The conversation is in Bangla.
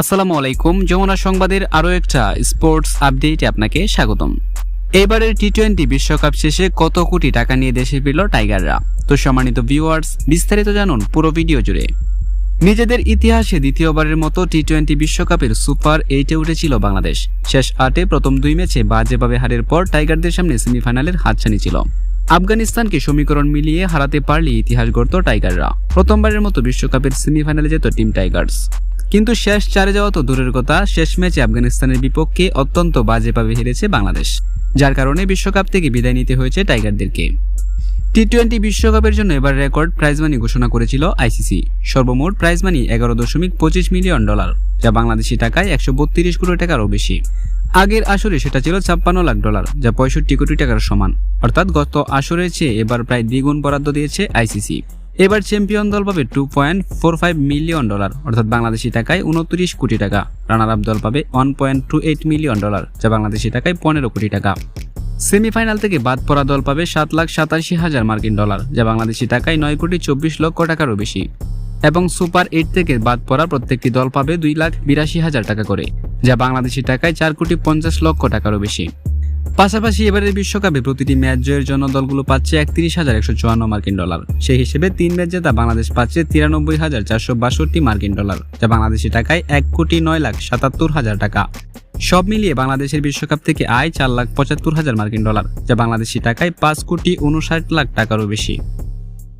আসসালামু আলাইকুম, যমুনা সংবাদের আরও একটা স্পোর্টস আপডেটে আপনাকে স্বাগতম। এবারের টি টোয়েন্টি বিশ্বকাপ শেষে কত কোটি টাকা নিয়ে দেশে ফিরল টাইগাররা? তো সম্মানিত ভিউয়ার্স বিস্তারিত জানুন পুরো ভিডিও জুড়ে। নিজেদের ইতিহাসে দ্বিতীয়বারের মতো টি টোয়েন্টি বিশ্বকাপের সুপার এইটে উঠেছিল বাংলাদেশ। শেষ আটে প্রথম দুই ম্যাচে বাজেভাবে হারের পর টাইগারদের সামনে সেমিফাইনালের হাতছানি ছিল। আফগানিস্তানকে সমীকরণ মিলিয়ে হারাতে পারলে ইতিহাস গড়ত টাইগাররা। প্রথমবারের মতো বিশ্বকাপের সেমিফাইনালে যেত টিম টাইগার্স। কিন্তু শেষ চারে যাওয়া তো দূরের কথা। শেষ ম্যাচে আফগানিস্তানের বিপক্ষে অত্যন্ত বাজেভাবে হেরেছে বাংলাদেশ, যার কারণে বিশ্বকাপ থেকে বিদায় নিতে হয়েছে টাইগারদেরকে। টি টোয়েন্টি বিশ্বকাপের জন্য এবার রেকর্ড প্রাইজ মানি ঘোষণা করেছিল আইসিসি। সর্বমোট প্রাইজ মানি এগারো দশমিক পঁচিশ মিলিয়ন ডলার, যা বাংলাদেশি টাকায় একশো বত্রিশ কোটি টাকারও বেশি। আগের আসরে সেটা ছিল ছাপ্পান্ন লাখ ডলার, যা পঁয়ষট্টি কোটি টাকার সমান। অর্থাৎ গত আসরের চেয়ে এবার প্রায় দ্বিগুণ বরাদ্দ দিয়েছে আইসিসি। এবার চ্যাম্পিয়ন দল পাবে two point four five million dollar অর্থাৎ বাংলাদেশি টাকায় উনত্রিশ কোটি টাকা। রানার আপ দল পাবে one point two eight million dollar যা বাংলাদেশি টাকায় পনেরো কোটি টাকা। সেমিফাইনাল থেকে বাদ পড়া দল পাবে সাত লাখ সাতাশি হাজার মার্কিন ডলার, যা বাংলাদেশি টাকায় নয় কোটি চব্বিশ লক্ষ টাকারও বেশি। এবং সুপার এইট থেকে বাদ পড়া প্রত্যেকটি দল পাবে দুই লাখ বিরাশি হাজার টাকা করে, যা বাংলাদেশি টাকায় চার কোটি পঞ্চাশ লক্ষ টাকারও বেশি। পাশাপাশি এবারের বিশ্বকাপে প্রতিটি ম্যাচ জয়ের জন্য দলগুলো পাচ্ছে একত্রিশ হাজার একশো চুয়ান্ন মার্কিন ডলার। সেই হিসেবে তিন ম্যাচ জেতা বাংলাদেশ পাচ্ছে তিরানব্বই হাজার চারশো বাষট্টি মার্কিন ডলার, যা বাংলাদেশি টাকায় এক কোটি নয় লাখ সাতাত্তর হাজার টাকা। সব মিলিয়ে বাংলাদেশের বিশ্বকাপ থেকে আয় চার লাখ পঁচাত্তর হাজার মার্কিন ডলার, যা বাংলাদেশি টাকায় পাঁচ কোটি উনষাট লাখ টাকারও বেশি।